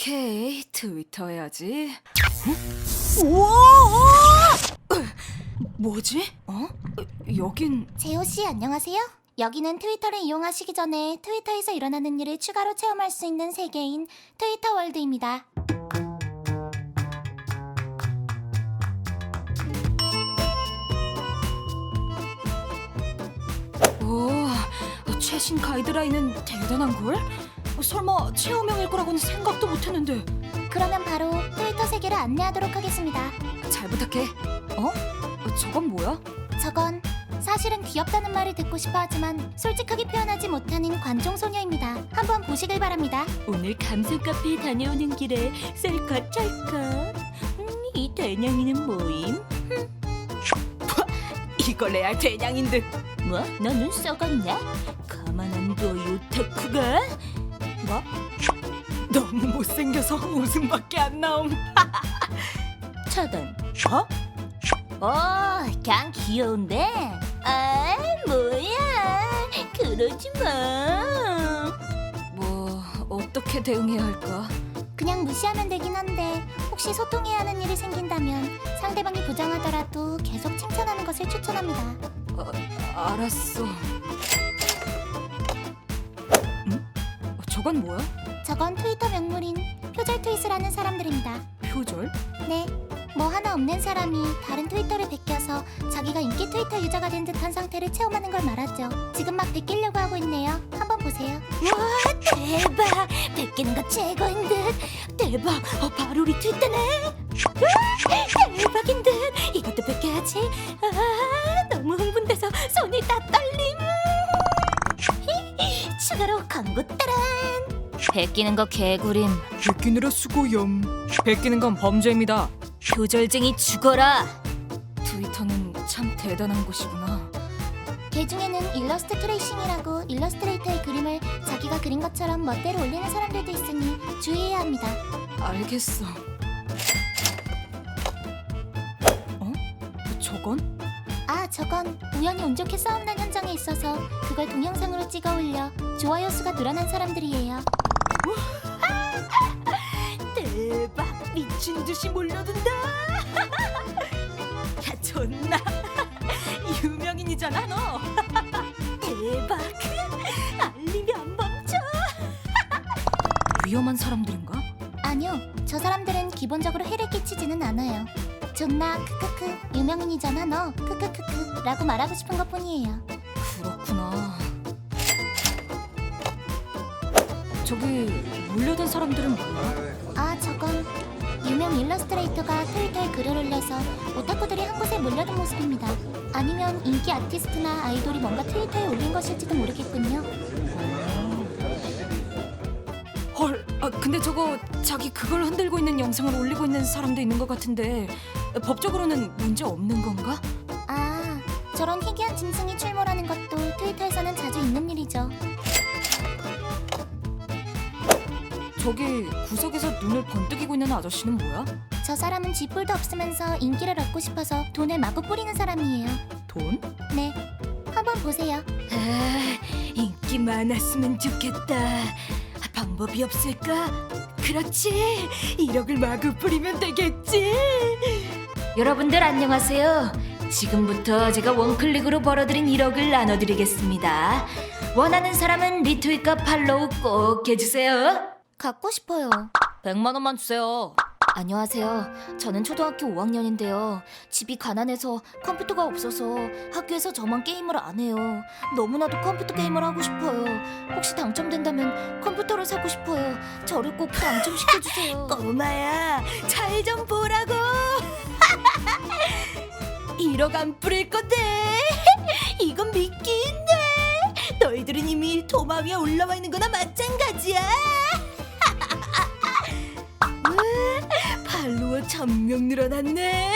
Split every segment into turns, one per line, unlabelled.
오케이 트위터 해야지.
우와!
뭐지? 어? 여긴
재호 씨 안녕하세요. 여기는 트위터를 이용하시기 전에 트위터에서 일어나는 일을 추가로 체험할 수 있는 세계인 트위터 월드입니다.
오 최신 가이드라인은 대단한 걸? 설마 체험형일 거라고는 생각도 못했는데.
그러면 바로 트위터 세계를 안내하도록 하겠습니다.
잘 부탁해. 어? 저건 뭐야?
저건 사실은 귀엽다는 말을 듣고 싶어 하지만 솔직하게 표현하지 못하는 관종 소녀입니다. 한번 보시길 바랍니다.
오늘 감성 카페에 다녀오는 길에 셀카 찰까? 음, 이 대냥이는 뭐임?
이거 레알 대냥인 듯.
뭐? 너는 썩었냐? 가만 안 둬, 요타쿠가?
뭐? 너무 못생겨서 웃음밖에 안 나옴.
차단. 어? 어, 그냥 귀여운데? 아, 뭐야? 그러지 마.
뭐 어떻게 대응해야 할까?
그냥 무시하면 되긴 한데 혹시 소통해야 하는 일이 생긴다면 상대방이 부정하더라도 계속 칭찬하는 것을 추천합니다.
어, 알았어. 저건 뭐야?
저건 트위터 명물인 표절 트윗을 사람들입니다.
표절?
네, 뭐 하나 없는 사람이 다른 트위터를 베껴서 자기가 인기 트위터 유저가 된 듯한 상태를 체험하는 걸 말하죠. 지금 막 베끼려고 하고 있네요. 한번 보세요.
와, 대박! 베끼는 거 최고인 듯. 대박! 어, 바로 리트윗되네. 와, 대박인 듯. 이것도 베껴야지. 아, 광고 따란. 베끼는 거 개구림.
베끼느라 수고염. 베끼는 건 범죄입니다.
표절쟁이 죽어라.
트위터는 참 대단한 곳이구나.
개 중에는 일러스트 트레이싱이라고 일러스트레이터의 그림을 자기가 그린 것처럼 멋대로 올리는 사람들도 있으니 주의해야 합니다.
알겠어. 어? 저건?
아, 저건 우연히 운 좋게 싸움 난 현장에 있어서 그걸 동영상으로 찍어 올려. 좋아요 수가 늘어난 사람들이에요.
대박! 미친 듯이 몰려든다! 야 존나! 유명인이잖아 너! 대박! 알림이 안 멈춰!
위험한 사람들인가?
아니요, 저 사람들은 기본적으로 해를 끼치지는 않아요. 존나 크크크 유명인이잖아 너 크크크크 라고 말하고 싶은 것 뿐이에요.
그렇구나. 저기 몰려든 사람들은 뭐야?
아 저건 유명 일러스트레이터가 트위터에 글을 올려서 오타쿠들이 한 곳에 몰려든 모습입니다. 아니면 인기 아티스트나 아이돌이 뭔가 트위터에 올린 것일지도 모르겠군요.
헐, 아, 근데 저거 자기 그걸 흔들고 있는 영상을 올리고 있는 사람도 있는 것 같은데 법적으로는 문제 없는 건가?
아 저런 희귀한 짐승이 출몰하는 것도 트위터에서는 자주 있는 일이죠.
저기 구석에서 눈을 번뜩이고 있는 아저씨는 뭐야?
저 사람은 쥐뿔도 없으면서 인기를 얻고 싶어서 돈을 마구 뿌리는 사람이에요.
돈?
네, 한번 보세요.
아, 인기 많았으면 좋겠다 방법이 없을까 그렇지 1억을 마구 뿌리면 되겠지 여러분들 안녕하세요 지금부터 제가 원클릭으로 벌어들인 1억을 나눠드리겠습니다 원하는 사람은 리트윗과 팔로우 꼭 해주세요
갖고 싶어요.
100만 원만 주세요. 안녕하세요. 저는 초등학교 5학년인데요. 집이 가난해서 컴퓨터가 없어서 학교에서 저만 게임을 안 해요. 너무나도 컴퓨터 게임을 하고 싶어요. 혹시 당첨된다면 컴퓨터를 사고 싶어요. 저를 꼭 당첨시켜주세요. 꼬마야, 잘 좀 보라고. 1억 안 뿌릴 건데. 이건 믿기 힘내. 너희들은 이미 도마 위에 올라와 있는 거나 마찬가지야. 팔로워 천명 늘어났네.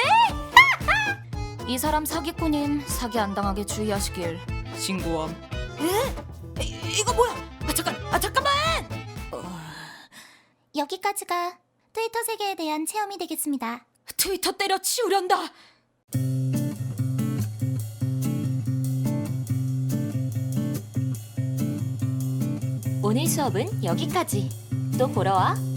이 사람 사기꾼임. 사기 안 당하게 주의하시길.
신고함.
에? 이, 이거 뭐야? 아 잠깐, 아 잠깐만.
여기까지가 트위터 세계에 대한 체험이 되겠습니다.
트위터 때려 치우련다.
오늘 수업은 여기까지. 또 보러 와.